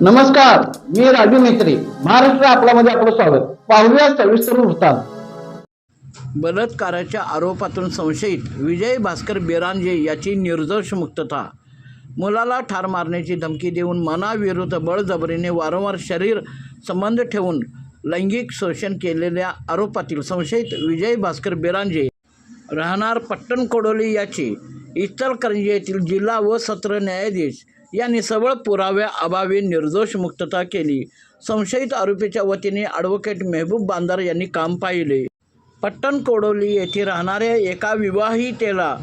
नमस्कार मी राजू मेत्री महाराष्ट्र आपल्यामध्ये आपलं स्वागत. पाहूया सविस्तर वृत्तांत. बलात्काराच्या आरोपातून संशयित विजय भास्कर बेरांजे याची निर्दोष मुक्तता. मुलाला ठार मारण्याची धमकी देऊन मनाविरुद्ध बळजबरीने वारंवार शरीर संबंध ठेवून लैंगिक शोषण केलेल्या आरोपातील संशयित विजय भास्कर बेरांजे राहणार पट्टण कोडोली याची इचलकरंजी येथील जिल्हा व सत्र न्यायाधीश यांनी सबळ पुराव्या अभावी निर्दोष मुक्तता केली. संशयित आरोपीच्या वतीने ॲडव्होकेट मेहबूब बांदार यांनी काम पाहिले. पट्टण कोडोली येथे राहणाऱ्या एका विवाहितेला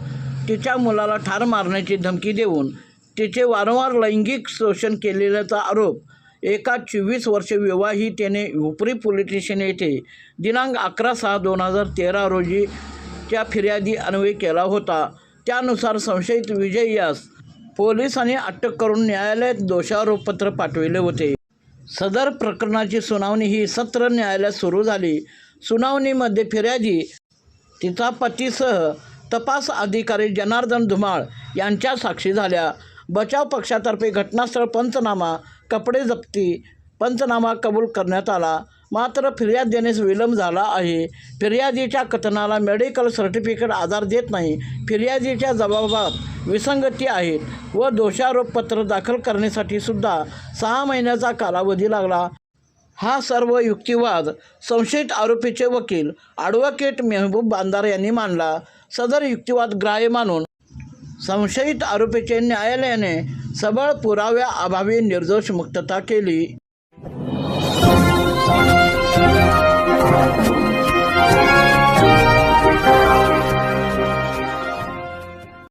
तिच्या मुलाला ठार मारण्याची धमकी देऊन तिचे वारंवार लैंगिक शोषण केलेल्याचा आरोप एका चोवीस वर्ष विवाहितेने हुपरी पोलीस स्टेशन येथे दिनांक अकरा सहा दोन हजार तेरा रोजी त्या फिर्यादी अन्वये केला होता. त्यानुसार संशयित विजय यास पोलिसांनी अटक करून न्यायालयात दोषारोपपत्र पाठविले होते. सदर प्रकरणाची सुनावणी ही सत्र न्यायालयात सुरू झाली. सुनावणीमध्ये फिर्यादी तिचा पतीसह तपास अधिकारी जनार्दन धुमाळ यांच्या साक्षी झाल्या. बचाव पक्षातर्फे घटनास्थळ पंचनामा कपडे जप्ती पंचनामा कबूल करण्यात आला. मात्र फिर्याद देण्यास विलंब झाला आहे. फिर्यादीच्या कथनाला मेडिकल सर्टिफिकेट आधार देत नाही. फिर्यादीच्या जबाबात विसंगती आहेत व दोषारोपपत्र दाखल करण्यासाठी सुद्धा सहा महिन्याचा कालावधी लागला. हा सर्व युक्तिवाद संशयित आरोपीचे वकील ॲडव्होकेट मेहबूब बांदार यांनी मांडला. सदर युक्तिवाद ग्राह्य मानून संशयित आरोपीचे न्यायालयाने सबळ पुराव्या अभावी निर्दोष मुक्तता केली. Thank you.